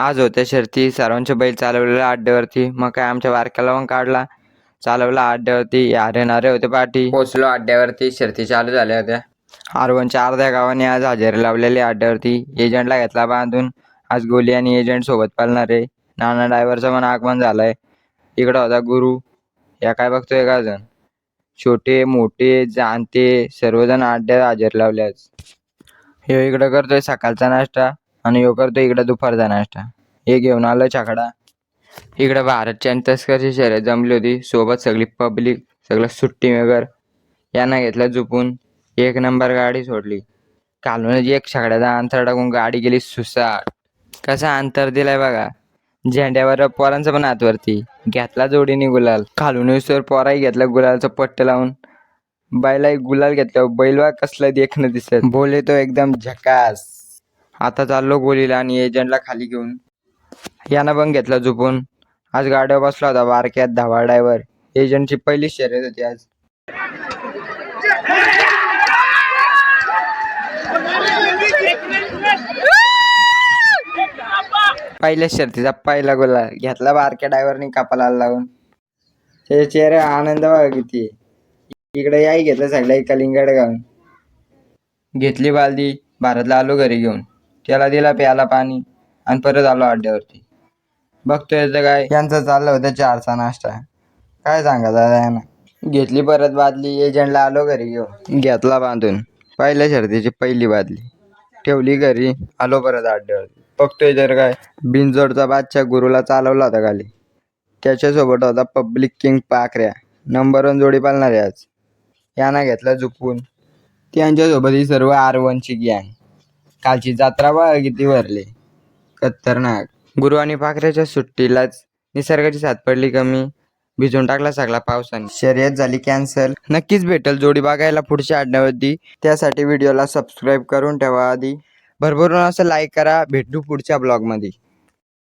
आज होत्या शर्ती. सर्वांचे बैल चालवलेल्या अड्ड्यावरती मग काय आमच्या बारक्याला पण काढला. चालवला अड्ड्यावरती यारे नारे होते पाठी पोचलो अड्ड्यावरती शर्ती चालू झाल्या होत्या. आरवणच्या अर्ध्या गावाने आज हजेरी लावलेली अड्ड्यावरती एजंटला घेतला बांधून. आज गोली आणि एजंट सोबत पालणार आहे. नाना ड्रायव्हरचं पण आगमन झालंय. इकडं होता गुरु. या काय बघतोय का अजून? छोटे मोठे जाणते. सर्वजण अड्ड्यात हजेरी लावले आज. हे इकडं करतोय सकाळचा नाश्ता. आणि ह्यो करतो इकडं दुपारचा नाश्ता. हे घेऊन आलं छाकडा. इकडं भारतच्या आणि तस्करची शर्यत जमली होती. सोबत सगळी पब्लिक सगळं सुट्टी वगैरे. यांना घेतलं झुपून. एक नंबर गाडी सोडली. कालूनच एक छकड्याचा अंतर टाकून गाडी गेली सुसाट. कसा अंतर दिलाय बघा. झेंड्यावर पोरांचं पण हातवरती घेतला जोडीने गुलाल. खालून उसर पोराही घेतला गुलालचं पट्ट लावून. बैलाही गुलाल घेतला बैलवा कसलं देखणं दिसत. बोले तो एकदम झकास. आता चाललो गोलीला आणि एजंटला खाली घेऊन. यानं पण घेतलं झुपून. आज गाड्या बसला होता बारक्यात धावा ड्रायव्हर एजंटची पहिलीच शर्यत होती आज. पहिल्या शर्तीचा पहिला गोला घेतला बारक्या ड्रायव्हरनी कापाला लावून. त्याच्या चेहरे आनंद बघा किती. इकडे याही घेतलं सगळ्या कलिंगड गाऊन घेतली बालदी भारतला आलो घरी घेऊन. त्याला दिला प्याला पाणी आणि परत आलो अड्ड्यावरती बघतोय तर काय? यांचं चाललं होतं चारचा नाश्ता. काय सांगा दादा यांना? घेतली परत बादली एजंटला आलो घरी घेऊन. घेतला बांधून. पहिल्या शर्तीची पहिली बादली. ठेवली घरी आलो परत अड्ड्यावरती बघतोय तर काय? बिनजोडचा बादशाह गुरुला चालवला होता खाली. त्याच्यासोबत होता पब्लिक किंग पाखऱ्या. नंबर वन जोडी पालणार आहे आज. यांना घेतला झुकवून. त्यांच्यासोबत ही सर्व आर वनची गँग कालची जत्रा बघा किती भरली. खतरनाक. गुरु आणि पाखऱ्याच्या सुट्टीलाच निसर्गाची साथ पडली कमी. भिजून टाकला सगळा पावसाने. शर्यत झाली कॅन्सल नक्कीच भेटल जोडी बघायला पुढच्या आठवड्यावरती त्यासाठी व्हिडिओला सबस्क्राईब करून ठेवा आधी. भरभरून असं लाईक करा. भेटू पुढच्या ब्लॉगमध्ये